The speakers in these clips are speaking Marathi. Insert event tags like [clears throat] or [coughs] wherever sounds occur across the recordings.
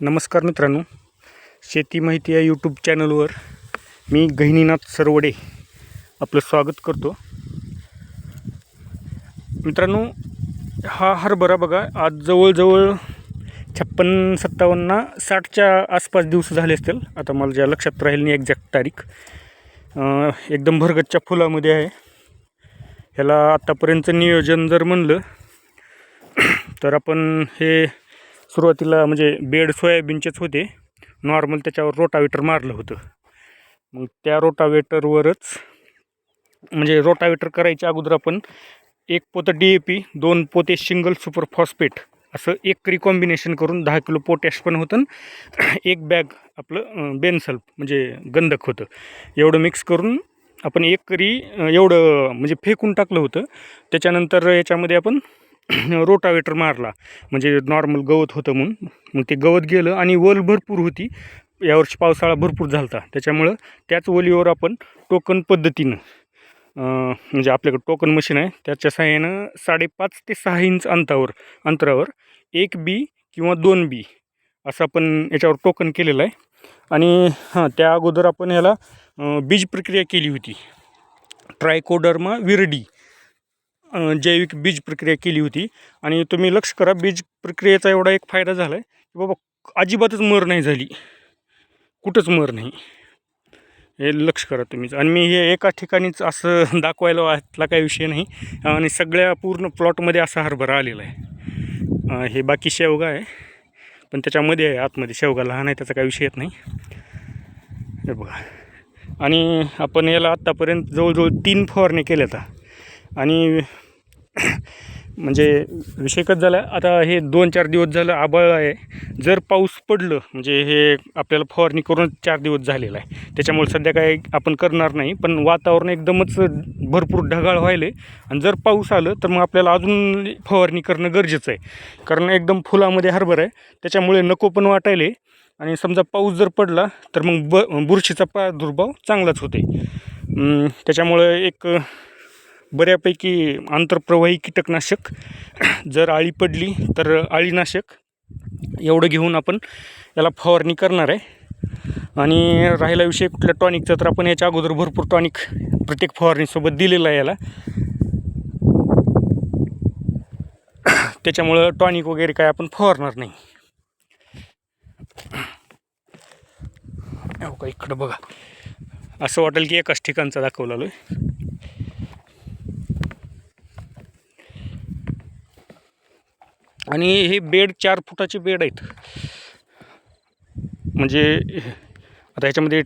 नमस्कार मित्रांनो. शेती माहिती या यूट्यूब चॅनलवर मी गहिनीनाथ सरवडे आपलं स्वागत करतो. मित्रांनो हा हरभरा बघा आज जवळजवळ छप्पन सत्तावन्न साठच्या आसपास दिवस झाले असतील. आता मला ज्या लक्षात राहील नाही एक्झॅक्ट तारीख एकदम भरगतच्या फुलामध्ये आहे. ह्याला आत्तापर्यंतचं नियोजन जर म्हणलं तर आपण हे सुरुवातीला म्हणजे बेड सोयाबीनचेच होते. नॉर्मल त्याच्यावर रोटावेटर मारलं होतं. मग त्या रोटावेटरवरच म्हणजे रोटावेटर करायच्या अगोदर आपण एक पोतं डी ए पी दोन पोते सिंगल सुपर फॉस्फेट असं एकरी कॉम्बिनेशन करून दहा किलो पोटॅश पण होतं आणि एक बॅग आपलं बेनसल्फ म्हणजे गंधक होतं. एवढं मिक्स करून आपण एकरी करी एवढं म्हणजे फेकून टाकलं होतं. त्याच्यानंतर याच्यामध्ये आपण [clears throat] रोटावेटर मारला. म्हणजे नॉर्मल गवत होतं म्हणून. मग ते गवत गेलं आणि वल भरपूर होती. यावर्षी पावसाळा भरपूर झाला होता त्याच्यामुळं त्याच ओलीवर आपण टोकन पद्धतीनं म्हणजे आपल्याकडे टोकन मशीन आहे. त्याच्या सहाय्यानं साडेपाच ते सहा इंच अंतावर अंतरावर एक बी किंवा दोन बी असं आपण याच्यावर टोकन केलेलं आहे. आणि हां त्या अगोदर आपण ह्याला बीज प्रक्रिया केली होती. Trichoderma viride. जैविक बीज प्रक्रिया केली होती. आणि तुम्ही लक्ष करा बीज प्रक्रियेचा एवढा एक फायदा झाला आहे की बाबा अजिबातच मर नाही झाली. कुठंच मर नाही. हे लक्ष करा तुम्हीच. आणि मी हे एका ठिकाणीच असं [laughs] दाखवायला वाटला काही विषय नाही. आणि सगळ्या पूर्ण प्लॉटमध्ये असा हरभरा आलेला आहे. हे बाकी शेवगा आहे. पण त्याच्यामध्ये आहे आतमध्ये. शेवगा लहान आहे त्याचा काही विषय येत नाही. हे बघा. आणि आपण याला आत्तापर्यंत जवळजवळ तीन फवारणी केल्या आता आणि [coughs] म्हणजे विषयकच झाला. आता हे दोन चार दिवस झालं आबाळ आहे. जर पाऊस पडलं म्हणजे हे आपल्याला फवारणी करून चार दिवस झालेला आहे. त्याच्यामुळे सध्या काय आपण करणार नाही पण वातावरण एकदमच भरपूर ढगाळ व्हायले आणि जर पाऊस आलं तर मग आपल्याला अजून फवारणी करणं गरजेचं आहे. कारण एकदम फुलामध्ये हरभर आहे. त्याच्यामुळे नको पण वाटायले आणि समजा पाऊस जर पडला तर मग ब बुरशीचा प्रादुर्भाव चांगलाच होते त्याच्यामुळे त्याच्यामुळं एक बऱ्यापैकी आंतरप्रवाही कीटकनाशक. जर आळी पडली तर आळीनाशक. एवढं घेऊन आपण याला फवारणी करणार आहे. आणि राहिला विषय कुठल्या टॉनिकचा तर आपण याच्या अगोदर भरपूर टॉनिक प्रत्येक फवारणीसोबत दिलेलं आहे याला. त्याच्यामुळं टॉनिक वगैरे काय आपण फवारणार नाही. हो का इकडं बघा. असं वाटेल की एकाच ठिकाणचा दाखवलेलो आहे. आणि हे बेड चार फुटाचे बेड आहेत. म्हणजे आता ह्याच्यामध्ये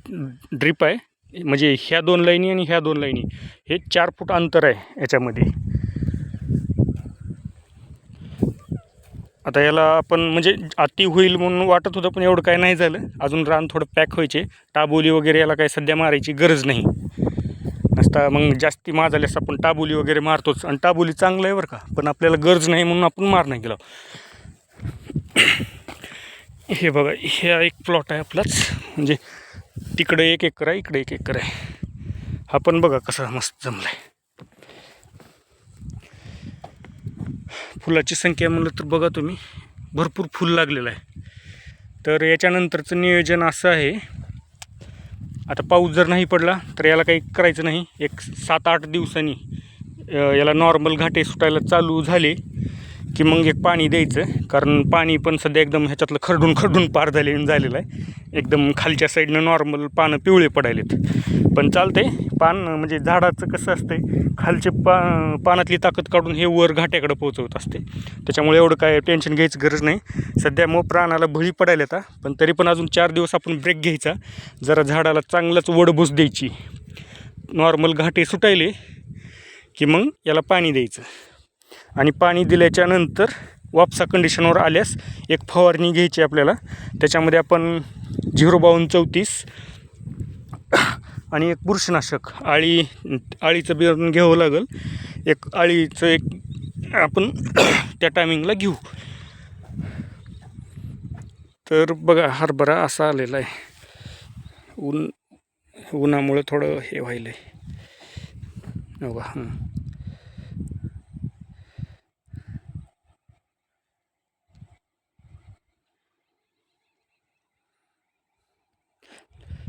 ड्रीप आहे. म्हणजे ह्या दोन लाईनी आणि ह्या दोन लाईनी. हे चार फूट अंतर आहे याच्यामध्ये आता याला आपण म्हणजे अति होईल म्हणून वाटत होतं पण एवढं काय नाही झालं. अजून रान थोडं पॅक व्हायचे. टाबोली वगैरे याला काय सध्या मारायची गरज नाही. असता मग जास्ती माझाल्यास आपण टाबोली वगैरे मारतोच. आणि टाबोली चांगलं आहे बरं का पण आपल्याला गरज नाही म्हणून आपण मार नाही गेलो. हे बघा हे एक प्लॉट आहे आपलाच. म्हणजे तिकडे एक एकर आहे इकडे एक एकर आहे. हा पण बघा कसा मस्त जमला आहे फुलाची संख्या म्हणलं तर बघा तुम्ही भरपूर फुल लागलेलं आहे. तर याच्यानंतरचं नियोजन असं आहे आता पाऊस जर नाही पडला तर याला काही करायचं नाही. एक सात आठ दिवसांनी याला नॉर्मल घाटे सुटायला चालू झाले. की मग एक पाणी द्यायचं कारण पाणी पण सध्या एकदम ह्याच्यातलं खरडून खरडून पार झाले झालेलं आहे. एकदम खालच्या साईडनं नॉर्मल पानं पिवळे पडायलेत. पण चालतंय पान म्हणजे झाडाचं कसं असतंय खालचे पा पानातली ताकद काढून हे वर घाट्याकडं पोहोचवत असते. त्याच्यामुळे एवढं काय टेन्शन घ्यायची गरज नाही. सध्या मग प्राणाला भळी पडायला आता पण तरी पण अजून चार दिवस आपण ब्रेक घ्यायचा. जरा झाडाला चांगलाच वडबूस द्यायची. नॉर्मल घाटे सुटायले की मग याला पाणी द्यायचं. आणि पाणी दिल्याच्या नंतर वापसा कंडिशनवर आल्यास एक फवारणी घ्यायची आपल्याला. त्याच्यामध्ये आपण झिरो बावन्न चौतीस आणि एक बुरशीनाशक आळी आळीचं बिरण घ्यावं लागेल. एक आळीचं एक आपण त्या टायमिंगला घेऊ. तर बघा हरभरा असा आलेला आहे. ऊन उन्हामुळं थोडं हे व्हायलं आहे बघा हां.